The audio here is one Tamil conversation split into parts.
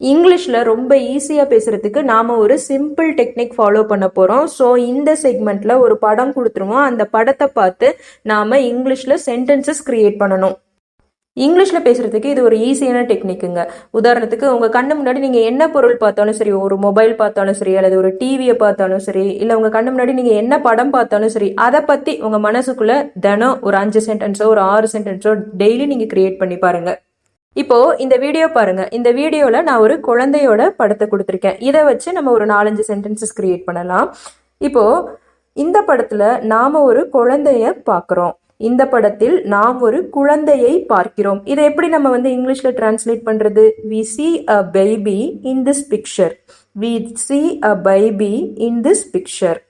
இங்கிலீஷில் ரொம்ப ஈஸியாக பேசுகிறதுக்கு நாம் ஒரு சிம்பிள் டெக்னிக் ஃபாலோ பண்ண போகிறோம் ஸோ இந்த செக்மெண்ட்டில் ஒரு படம் கொடுத்துருவோம். அந்த படத்தை பார்த்து நாம் இங்கிலீஷில் சென்டென்சஸ் க்ரியேட் பண்ணணும். இங்கிலீஷில் பேசுகிறதுக்கு இது ஒரு ஈஸியான டெக்னிக்குங்க உதாரணத்துக்கு உங்கள் கண்ணு முன்னாடி நீங்கள் என்ன பொருள் பார்த்தாலும் சரி ஒரு மொபைல் பார்த்தாலும் சரி அல்லது ஒரு டிவியை பார்த்தாலும் சரி இல்லை உங்கள் கண்ணு முன்னாடி நீங்கள் என்ன படம் பார்த்தாலும் சரி அதை பற்றி உங்கள் மனசுக்குள்ளே தினம் ஒரு அஞ்சு சென்டென்ஸோ ஒரு ஆறு சென்டென்ஸோ டெய்லி நீங்கள் க்ரியேட் பண்ணி பாருங்கள் இப்போ இந்த வீடியோ பாருங்க. இந்த வீடியோல நான் ஒரு குழந்தையோட படத்தை கொடுத்துருக்கேன். இதை வச்சு நம்ம ஒரு நாலஞ்சு சென்டென்சஸ் கிரியேட் பண்ணலாம். இப்போ இந்த படத்துல நாம ஒரு குழந்தைய பார்க்குறோம். இந்த படத்தில் நாம் ஒரு குழந்தையை பார்க்கிறோம். இதை எப்படி நம்ம வந்து இங்கிலீஷ்ல டிரான்ஸ்லேட் பண்றது? We see a baby in this picture we see a baby in this picture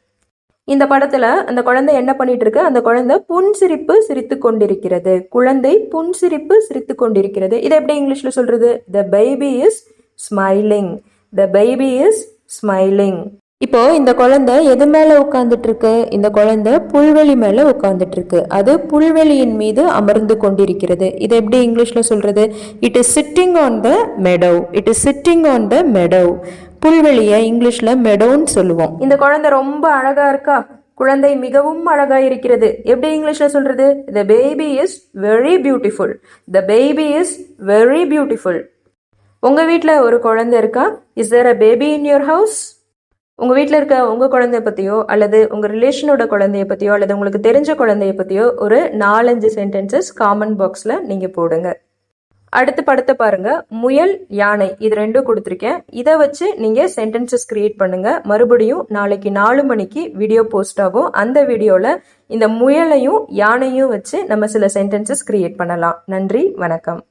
இந்த படத்துல அந்த குழந்தை என்ன பண்ணிட்டு இருக்கு அந்த குழந்தை புன்சிரிப்பு சிரித்து கொண்டிருக்கிறது. குழந்தை புன்சிரிப்பு சிரித்து கொண்டிருக்கிறது. இதை எப்படி இங்கிலீஷ்ல சொல்றது? The baby is smiling the baby is smiling இப்போ இந்த குழந்தை எது மேல உட்கார்ந்துட்டு இருக்கு இந்த குழந்தை புல்வெளி மேல உட்கார்ந்துட்டு இருக்கு அது புல்வெளியின் மீது அமர்ந்து கொண்டிருக்கிறது. இது எப்படி இங்கிலீஷ்ல சொல்றது? It is sitting on the meadow it is sitting on the meadow புல்வெளியை இங்கிலீஷ்ல மெடோன்னு சொல்லுவோம். இந்த குழந்தை ரொம்ப அழகா இருக்கா? குழந்தை மிகவும் அழகா இருக்கிறது. எப்படி இங்கிலீஷ்ல சொல்றது? The baby is very beautiful the baby is very beautiful உங்க வீட்டில் ஒரு குழந்தை இருக்கா? Is there a baby in your house உங்க வீட்டில் இருக்க உங்க குழந்தைய பத்தியோ அல்லது உங்க ரிலேஷனோட குழந்தைய பத்தியோ அல்லது உங்களுக்கு தெரிஞ்ச குழந்தைய பத்தியோ ஒரு நாலஞ்சு சென்டென்சஸ் காமன் பாக்ஸ்ல நீங்க போடுங்க. அடுத்த படத்தை பாருங்க. முயல் யானை இது ரெண்டும் கொடுத்துருக்கேன். இதை வச்சு நீங்க சென்டென்சஸ் கிரியேட் பண்ணுங்க. மறுபடியும் நாளைக்கு நாலு மணிக்கு வீடியோ போஸ்ட் ஆகும். அந்த வீடியோல இந்த முயலையும் யானையும் வச்சு நம்ம சில சென்டென்சஸ் கிரியேட் பண்ணலாம். நன்றி வணக்கம்.